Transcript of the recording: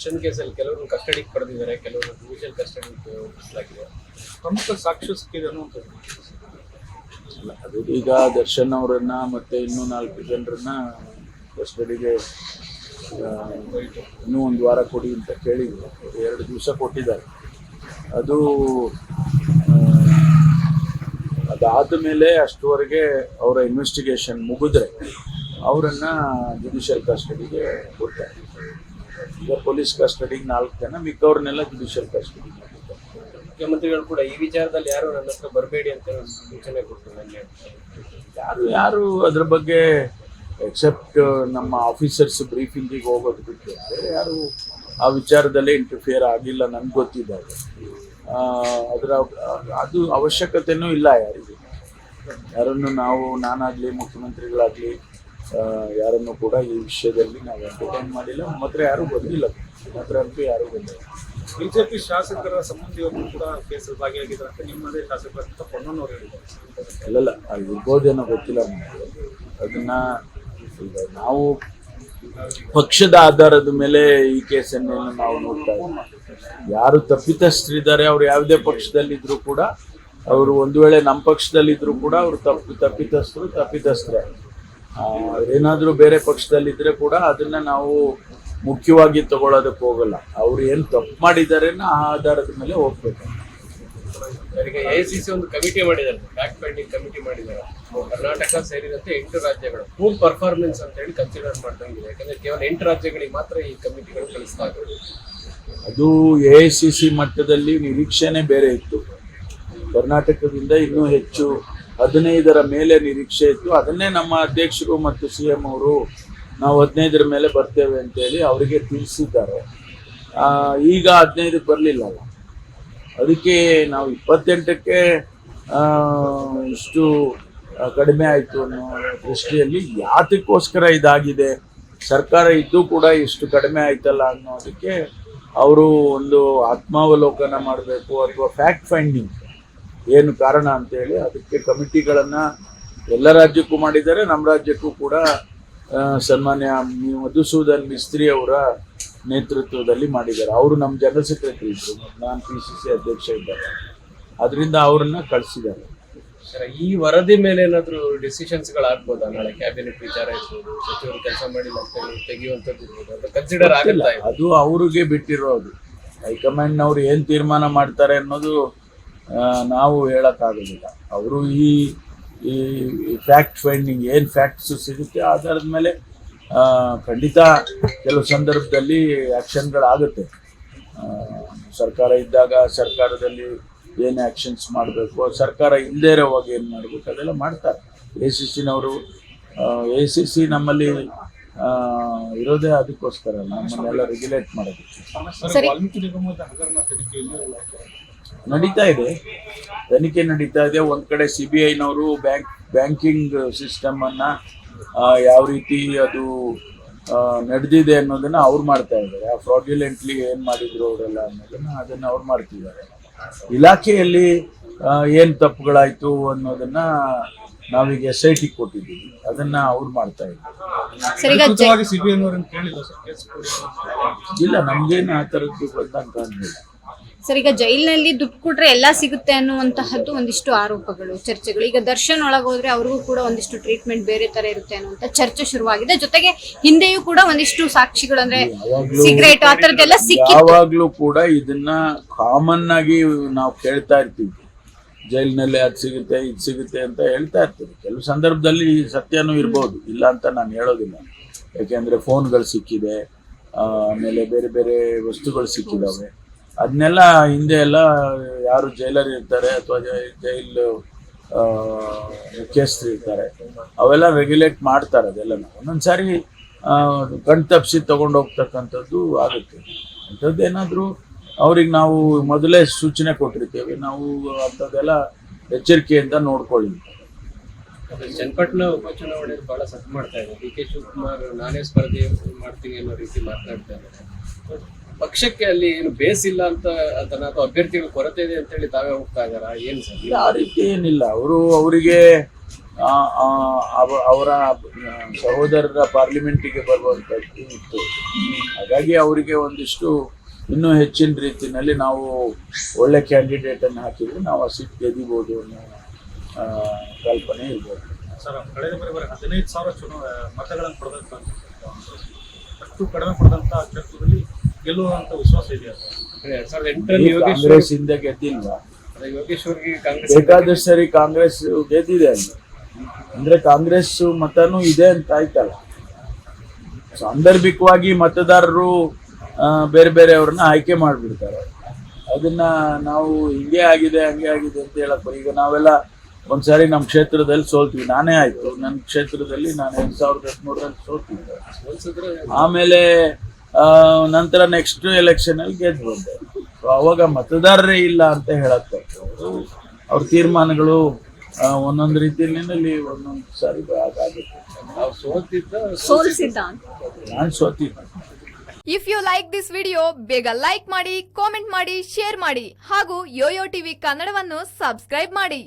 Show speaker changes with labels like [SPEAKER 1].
[SPEAKER 1] ದರ್ಶನ್ ಕೇಸಲ್ಲಿ ಕೆಲವರು ಕಸ್ಟಡಿಗೆ ಪಡೆದಿದ್ದಾರೆ ಕೆಲವರು ಜುಡಿಷಿಯಲ್ ಕಸ್ಟಡಿಗೆ ಒಪ್ಪಿಸಲಾಗಿದೆ.
[SPEAKER 2] ಪ್ರಮುಖ ಸಾಕ್ಷ್ಯ ಸಿಕ್ಕಿದನು
[SPEAKER 3] ಅಂತ ಅದು ಈಗ ದರ್ಶನ್ ಅವರನ್ನ ಮತ್ತೆ ಇನ್ನೂ ನಾಲ್ಕು ಜನರನ್ನ ಕಸ್ಟಡಿಗೆ ಇನ್ನೂ ಒಂದು ವಾರ ಕೊಡಿ ಅಂತ ಕೇಳಿದ್ರು. ಎರಡು ದಿವಸ ಕೊಟ್ಟಿದ್ದಾರೆ. ಅದು ಅದಾದ ಮೇಲೆ ಅಷ್ಟುವರೆಗೆ ಅವರ ಇನ್ವೆಸ್ಟಿಗೇಷನ್ ಮುಗಿದ್ರೆ ಅವರನ್ನು ಜುಡಿಷಿಯಲ್ ಕಸ್ಟಡಿಗೆ ಕೊಡ್ತಾರೆ. ಈಗ ಪೊಲೀಸ್ ಕಸ್ಟಡಿಗೆ ನಾಲ್ಕು ಜನ ಮಿಕ್ಕವ್ರನ್ನೆಲ್ಲ ಜುಡಿಷಿಯಲ್ ಕಸ್ಟಡಿ
[SPEAKER 1] ಮುಖ್ಯಮಂತ್ರಿಗಳು ಕೂಡ ಈ ವಿಚಾರದಲ್ಲಿ ಯಾರು ನನ್ನ ಹತ್ರ ಬರಬೇಡಿ ಅಂತ ಸೂಚನೆ ಕೊಟ್ಟರು ನನಗೆ
[SPEAKER 3] ಯಾರು ಯಾರು ಅದ್ರ ಬಗ್ಗೆ ಎಕ್ಸೆಪ್ಟ್ ನಮ್ಮ ಆಫೀಸರ್ಸ್ ಬ್ರೀಫಿಂಗಿಗೆ ಹೋಗೋದು ಬಿಟ್ಟು ಬೇರೆ ಯಾರು ಆ ವಿಚಾರದಲ್ಲೇ ಇಂಟರ್ಫಿಯರ್ ಆಗಿಲ್ಲ ನನ್ಗೆ ಗೊತ್ತಿದ್ದಾಗ. ಅದರ ಅದು ಅವಶ್ಯಕತೆಯೂ ಇಲ್ಲ ಯಾರಿಗೂ. ಯಾರನ್ನು ನಾವು ನಾನಾಗಲಿ ಮುಖ್ಯಮಂತ್ರಿಗಳಾಗಲಿ ಯಾರನ್ನು ಕೂಡ ಈ ವಿಷಯದಲ್ಲಿ ನಾವು ಎಂಟರ್ಟೈನ್ ಮಾಡಿಲ್ಲ. ನಮ್ಮ ಹತ್ರ ಯಾರೂ ಬಂದಿಲ್ಲ. ಮಾತ್ರ ಹತ್ರ ಅಂತೂ ಯಾರೂ ಬಂದಿಲ್ಲ.
[SPEAKER 2] ಬಿಜೆಪಿ ಶಾಸಕರ ಸಂಬಂಧಿಯವರು ಕೂಡ ಕೇಸಲ್ಲಿ ಭಾಗಿಯಾಗಿದ್ದಾರೆ ಅಂತ ನಿಮ್ಮದೇ ಶಾಸಕರಂತ ಪೊನ್ನಣ್ಣವ್ರು ಹೇಳಿದ್ದಾರೆ.
[SPEAKER 3] ಅಲ್ಲಲ್ಲ ಅದು ಇರ್ಬೋದೇನೋ ಗೊತ್ತಿಲ್ಲ ಅದನ್ನ ನಾವು ಪಕ್ಷದ ಆಧಾರದ ಮೇಲೆ ಈ ಕೇಸನ್ನು ನಾವು ನೋಡ್ತಾ ಇದ್ದೀವಿ. ಯಾರು ತಪ್ಪಿತಸ್ಥರಿದ್ದಾರೆ ಅವ್ರು ಯಾವುದೇ ಪಕ್ಷದಲ್ಲಿದ್ದರೂ ಕೂಡ ಅವರು ಒಂದು ವೇಳೆ ನಮ್ಮ ಪಕ್ಷದಲ್ಲಿದ್ದರೂ ಕೂಡ ಅವರು ತಪ್ಪು ತಪ್ಪಿತಸ್ಥರು ತಪ್ಪಿತಸ್ಥರೇ. ಏನಾದ್ರೂ ಬೇರೆ ಪಕ್ಷದಲ್ಲಿದ್ದರೆ ಕೂಡ ಅದನ್ನ ನಾವು ಮುಖ್ಯವಾಗಿ ತಗೊಳ್ಳೋದಕ್ಕೆ ಹೋಗಲ್ಲ. ಅವ್ರು ಏನು ತಪ್ಪು ಮಾಡಿದ್ದಾರೆ ಆ ಆಧಾರದ ಮೇಲೆ ಹೋಗ್ಬೇಕು.
[SPEAKER 1] ಈಗ ಎ ಸಿ ಸಿ ಒಂದು ಕಮಿಟಿ ಮಾಡಿದ್ದಾರೆ. ಫ್ಯಾಕ್ಟ್ ಫೈಂಡಿಂಗ್ ಕಮಿಟಿ ಮಾಡಿದ್ದಾರೆ. ಕರ್ನಾಟಕ ಸೇರಿದಂತೆ ಎಂಟು ರಾಜ್ಯಗಳು. ಫುಲ್ ಪರ್ಫಾರ್ಮೆನ್ಸ್ ಅಂತ ಹೇಳಿ ಕನ್ಸಿಡರ್ ಮಾಡ್ದಂಗಿದೆ. ಯಾಕಂದ್ರೆ ಕೇವಲ ಎಂಟು ರಾಜ್ಯಗಳಿಗೆ ಮಾತ್ರ ಈ ಕಮಿಟಿಗಳು ಕಳಿಸ್ತಾ ಇದ್ದಾರೆ
[SPEAKER 3] ಅದು ಎ ಸಿ ಸಿ ಮಟ್ಟದಲ್ಲಿ ನಿರೀಕ್ಷೆನೇ ಬೇರೆ ಇತ್ತು. ಕರ್ನಾಟಕದಿಂದ ಇನ್ನೂ ಹೆಚ್ಚು ಹದಿನೈದರ ಮೇಲೆ ನಿರೀಕ್ಷೆ ಇತ್ತು. ಅದನ್ನೇ ನಮ್ಮ ಅಧ್ಯಕ್ಷರು ಮತ್ತು ಸಿ ಎಂ ಅವರು ನಾವು ಹದಿನೈದರ ಮೇಲೆ ಬರ್ತೇವೆ ಅಂತೇಳಿ ಅವರಿಗೆ ತಿಳಿಸಿದ್ದಾರೆ. ಈಗ ಹದಿನೈದಕ್ಕೆ ಬರಲಿಲ್ಲಲ್ಲ ಅದಕ್ಕೆ ನಾವು ಇಪ್ಪತ್ತೆಂಟಕ್ಕೆ ಇಷ್ಟು ಕಡಿಮೆ ಆಯಿತು ಅನ್ನೋ ದೃಷ್ಟಿಯಲ್ಲಿ ಯಾತಕ್ಕೋಸ್ಕರ ಇದಾಗಿದೆ? ಸರ್ಕಾರ ಇದ್ದು ಕೂಡ ಇಷ್ಟು ಕಡಿಮೆ ಆಯ್ತಲ್ಲ ಅನ್ನೋದಕ್ಕೆ ಅವರು ಒಂದು ಆತ್ಮಾವಲೋಕನ ಮಾಡಬೇಕು ಅಥವಾ ಫ್ಯಾಕ್ಟ್ ಫೈಂಡಿಂಗ್ ಏನು ಕಾರಣ ಅಂತೇಳಿ ಅದಕ್ಕೆ ಕಮಿಟಿಗಳನ್ನು ಎಲ್ಲ ರಾಜ್ಯಕ್ಕೂ ಮಾಡಿದ್ದಾರೆ. ನಮ್ಮ ರಾಜ್ಯಕ್ಕೂ ಕೂಡ ಸನ್ಮಾನ್ಯ ಮಧುಸೂದನ್ ಮಿಸ್ತ್ರಿ ಅವರ ನೇತೃತ್ವದಲ್ಲಿ ಮಾಡಿದ್ದಾರೆ. ಅವರು ನಮ್ಮ ಜನರಲ್ ಸೆಕ್ರೆಟರಿ ಇದ್ರು. ನಾನು ಪಿ ಸಿ ಸಿ ಅಧ್ಯಕ್ಷ ಇದ್ದಾರೆ. ಅದರಿಂದ ಅವರನ್ನ ಕಳಿಸಿದ್ದಾರೆ.
[SPEAKER 1] ಈ ವರದಿ ಮೇಲೆ ಏನಾದರೂ ಡಿಸಿಷನ್ಸ್ ಗಳಾಗ್ಬೋದಾ ನಾಳೆ ಕ್ಯಾಬಿನೆಟ್ ವಿಚಾರ ಇರ್ಬೋದು ಸಚಿವರು ಕೆಲಸ ಮಾಡಿಲ್ಲ ಅಂತ ಹೇಳಿ ತೆಗೆಯುವಂಥದ್ದು ಇರ್ಬೋದು ಅದು ಕನ್ಸಿಡರ್ ಆಗಲ್ಲ?
[SPEAKER 3] ಅದು ಅವರಿಗೆ ಬಿಟ್ಟಿರೋದು. ಹೈಕಮಾಂಡ್ನವ್ರು ಏನು ತೀರ್ಮಾನ ಮಾಡ್ತಾರೆ ಅನ್ನೋದು ನಾವು ಹೇಳೋಕ್ಕಾಗೋದಿಲ್ಲ. ಅವರು ಈ ಈ ಫ್ಯಾಕ್ಟ್ ಫೈಂಡಿಂಗ್ ಏನು ಫ್ಯಾಕ್ಟ್ಸು ಸಿಗುತ್ತೆ ಆಧಾರದ ಮೇಲೆ ಖಂಡಿತ ಕೆಲವು ಸಂದರ್ಭದಲ್ಲಿ ಆ್ಯಕ್ಷನ್ಗಳಾಗುತ್ತೆ ಸರ್ಕಾರ ಇದ್ದಾಗ ಸರ್ಕಾರದಲ್ಲಿ ಏನು ಆ್ಯಕ್ಷನ್ಸ್ ಮಾಡಬೇಕು, ಸರ್ಕಾರ ಇಲ್ಲದೇ ಇರೋವಾಗ ಏನು ಮಾಡಬೇಕು, ಅದೆಲ್ಲ ಮಾಡ್ತಾರೆ. ಎ ಸಿ ಸಿನವರು ಎ ಸಿ ಸಿ ನಮ್ಮಲ್ಲಿ ಇರೋದೇ ಅದಕ್ಕೋಸ್ಕರ, ನಮ್ಮನ್ನೆಲ್ಲ ರೆಗ್ಯುಲೇಟ್ ಮಾಡೋದಕ್ಕೆ ನಡೀತಾ ಇದೆ. ತನಿಖೆ ನಡೀತಾ ಇದೆ. ಒಂದ್ ಕಡೆ ಸಿ ಬಿ ಐನವರು ಬ್ಯಾಂಕ್ ಬ್ಯಾಂಕಿಂಗ್ ಸಿಸ್ಟಮ್ ಅನ್ನ ಆ, ಯಾವ ರೀತಿ ಅದು ಆ, ನಡೆದಿದೆ ಅನ್ನೋದನ್ನ ಅವ್ರು ಮಾಡ್ತಾ ಇದ್ದಾರೆ. ಫ್ರಾಡ್ಯುಲೆಂಟ್ಲಿ ಏನ್ ಮಾಡಿದ್ರು ಅವರೆಲ್ಲ ಅನ್ನೋದನ್ನ ಅದನ್ನ ಅವ್ರು ಮಾಡ್ತಿದ್ದಾರೆ. ಇಲಾಖೆಯಲ್ಲಿ ಆ, ಏನ್ ತಪ್ಪುಗಳಾಯ್ತು ಅನ್ನೋದನ್ನ ನಾವೀಗ ಎಸ್ ಐ ಟಿ ಕೊಟ್ಟಿದ್ದೀವಿ. ಅದನ್ನ ಅವ್ರು ಮಾಡ್ತಾ ಇದ್ದಾರೆ.
[SPEAKER 4] ಸರ್ ಈಗ ಜೈ-
[SPEAKER 2] ಕೇಳಿಲ್ಲ ಸರ್?
[SPEAKER 3] ಇಲ್ಲ ನಮ್ಗೇನು ಆ ತರದ್ದು ಬಂದಂತ ಅಂದಿಲ್ಲ
[SPEAKER 4] ಸರ್ ಈಗ ಜೈಲಿನಲ್ಲಿ ದುಡ್ಡು ಕೊಟ್ರೆ ಎಲ್ಲ ಸಿಗುತ್ತೆ ಅನ್ನುವಂತಹದ್ದು ಒಂದಿಷ್ಟು ಆರೋಪಗಳು ಚರ್ಚೆಗಳು. ಈಗ ದರ್ಶನ್ ಒಳಗೋದ್ರೆ ಅವ್ರಿಗೂ ಕೂಡ ಒಂದಿಷ್ಟು ಟ್ರೀಟ್ಮೆಂಟ್ ಬೇರೆ ತರ ಇರುತ್ತೆ ಅನ್ನುವಂತ ಚರ್ಚೆ ಶುರುವಾಗಿದೆ. ಜೊತೆಗೆ ಹಿಂದೆಯೂ ಕೂಡ ಒಂದಿಷ್ಟು ಸಾಕ್ಷಿಗಳು ಅಂದ್ರೆ ಸಿಗರೇಟ್ ಆ ತರದ್ದೆಲ್ಲ ಸಿಕ್ಕಿ
[SPEAKER 3] ಯಾವಾಗ್ಲೂ ಕೂಡ ಇದನ್ನ ಕಾಮನ್ ಆಗಿ ನಾವು ಕೇಳ್ತಾ ಇರ್ತೀವಿ. ಜೈಲಿನಲ್ಲಿ ಅದು ಸಿಗುತ್ತೆ ಇದು ಸಿಗುತ್ತೆ ಅಂತ ಹೇಳ್ತಾ ಇರ್ತೀವಿ. ಕೆಲವು ಸಂದರ್ಭದಲ್ಲಿ ಸತ್ಯನೂ ಇರ್ಬೋದು. ಇಲ್ಲ ಅಂತ ನಾನು ಹೇಳೋದಿಲ್ಲ. ಯಾಕೆಂದ್ರೆ ಫೋನ್ಗಳು ಸಿಕ್ಕಿದೆ ಆಮೇಲೆ ಬೇರೆ ಬೇರೆ ವಸ್ತುಗಳು ಸಿಕ್ಕಿದಾವೆ. ಅದನ್ನೆಲ್ಲ ಹಿಂದೆ ಎಲ್ಲ ಯಾರು ಜೈಲರ್ ಇರ್ತಾರೆ ಅಥವಾ ಜೈಲ್ ಮುಖ್ಯಸ್ಥರು ಇರ್ತಾರೆ. ಅವೆಲ್ಲ ರೆಗ್ಯುಲೇಟ್ ಮಾಡ್ತಾರೆ ಅದೆಲ್ಲ ಒಂದೊಂದ್ಸಾರಿ ಸಾರಿ ಕಣ್ ತಪ್ಪಿಸಿ ಹೋಗ್ತಕ್ಕಂಥದ್ದು ಆಗುತ್ತೆ. ಅಂಥದ್ದೇನಾದರೂ ಅವ್ರಿಗೆ ನಾವು ಮೊದಲೇ ಸೂಚನೆ ಕೊಟ್ಟಿರ್ತೇವೆ. ನಾವು ಅಂಥದ್ದೆಲ್ಲ ಎಚ್ಚರಿಕೆಯಿಂದ ನೋಡ್ಕೊಳ್ಳಿ.
[SPEAKER 1] ಚನ್ನಪಟ್ಟಣ ಉಪಚುನಾವಣೆ ಬಹಳ ಸತ್ ಮಾಡ್ತಾ ಇದೆ. ಡಿ ಕೆ ಶಿವಕುಮಾರ್ ನಾನೇ ಸ್ಪರ್ಧೆ ಮಾಡ್ತೀನಿ ಅನ್ನೋ ರೀತಿ ಮಾತನಾಡ್ತಾ ಇದ್ದಾರೆ. ಪಕ್ಷಕ್ಕೆ ಅಲ್ಲಿ ಏನು ಬೇಸ್ ಇಲ್ಲ ಅಂತ ಅದನ್ನ ಅಥವಾ ಅಭ್ಯರ್ಥಿಗಳ ಕೊರತೆ ಇದೆ ಅಂತ ಹೇಳಿ ತಾವೇ ಹೋಗ್ತಾ ಇದಾರ ಏನು ಸರ್?
[SPEAKER 3] ಇಲ್ಲ, ಆ ರೀತಿ ಏನಿಲ್ಲ. ಅವರು ಅವರಿಗೆ ಅವರ ಸಹೋದರರ ಪಾರ್ಲಿಮೆಂಟಿಗೆ ಬರುವಂಥದ್ದು ಇತ್ತು. ಹಾಗಾಗಿ ಅವರಿಗೆ ಒಂದಿಷ್ಟು ಇನ್ನೂ ಹೆಚ್ಚಿನ ರೀತಿಯಲ್ಲಿ ನಾವು ಒಳ್ಳೆ ಕ್ಯಾಂಡಿಡೇಟ್ ಅನ್ನು ಹಾಕಿದ್ರೆ ನಾವು ಆ ಸೀಟ್ ಗೆದಿಬೋದು ಅನ್ನೋ ಕಲ್ಪನೆ ಇರ್ಬೋದು.
[SPEAKER 2] ಸರ್ ಕಳೆದ ಬಾರಿ ಬರೀ ಹದಿನೈದು ಸಾವಿರ ಚುನಾವ ಮತಗಳನ್ನು ಪಡೆದಂತ ಅಷ್ಟು ಕಡಿಮೆ ಪಡೆದಂತ ಕ್ಷೇತ್ರದಲ್ಲಿ ಗೆಲ್ಲುವಂತ ವಿಶ್ವಾಸ ಇದೆಯಾ ಸರ್?
[SPEAKER 1] ಎರಡ್ ಸಾವಿರದ ಎಂಟರಲ್ಲಿ ಯೋಗೇಶ್ವರ್
[SPEAKER 3] ಕಾಂಗ್ರೆಸ್ ಇಂದ ಗೆದ್ದಿಲ್ವಾ?
[SPEAKER 1] ಯೋಗೇಶ್ವರ್ಗೆ ಕಾಂಗ್ರೆಸ್
[SPEAKER 3] ಬೇಕಾದಷ್ಟು ಸರಿ ಕಾಂಗ್ರೆಸ್ ಗೆದ್ದಿದೆ ಅಲ್ಲಿ. ಅಂದ್ರೆ ಕಾಂಗ್ರೆಸ್ ಮತನೂ ಇದೆ ಅಂತ ಆಯ್ತಲ್ಲ. ಸಾಂದರ್ಭಿಕವಾಗಿ ಮತದಾರರು ಆ, ಬೇರೆ ಬೇರೆಯವ್ರನ್ನ ಆಯ್ಕೆ ಮಾಡಿಬಿಡ್ತಾರೆ. ಅದನ್ನ ನಾವು ಹಿಂಗೆ ಆಗಿದೆ ಹಂಗೆ ಆಗಿದೆ ಅಂತ ಹೇಳಕ್ ಬರ- ಈಗ ನಾವೆಲ್ಲ ಒಂದ್ಸಾರಿ ನಮ್ಮ ಕ್ಷೇತ್ರದಲ್ಲಿ ಸೋಲ್ತೀವಿ. ನಾನೇ ಆಯ್ತು. ನನ್ನ ಕ್ಷೇತ್ರದಲ್ಲಿ ನಾನು ಎರಡ್ ಸಾವಿರದ ಹದಿಮೂರರಲ್ಲಿ ಸೋತಿದ್ದೆ
[SPEAKER 1] ಹೋಲ್ಸಿದ್ರೆ
[SPEAKER 3] ಆಮೇಲೆ ನಂತರ ನೆಕ್ಸ್ಟ್ ಎಲೆಕ್ಷನಲ್ಲಿ ಗೆದ್ದು ಬಂದೆ ಅವಾಗ ಮತದಾರರೇ ಇಲ್ಲ ಅಂತ ಹೇಳಕ್ಕೆ ಅವ್ರ ತೀರ್ಮಾನಗಳು ಒಂದೊಂದು ರೀತಿಯಲ್ಲಿ ಒಂದೊಂದು ಸಾರಿ ಆಗುತ್ತೆ
[SPEAKER 1] ನಾವು ಸೋತಿದ್ದ
[SPEAKER 4] ಸೋಲ್ಸಿದ್ದ. ಅಂತ
[SPEAKER 3] ನಾನು ಸೋತಿದ್ದೆ.
[SPEAKER 5] If you like this video ಬೇಗ ಲೈಕ್ ಮಾಡಿ ಕಾಮೆಂಟ್ ಮಾಡಿ ಶೇರ್ ಮಾಡಿ ಹಾಗೂ ಯೋಯೋ ಟಿವಿ ಕನ್ನಡವನ್ನು ಸಬ್ಸ್ಕ್ರೈಬ್ ಮಾಡಿ.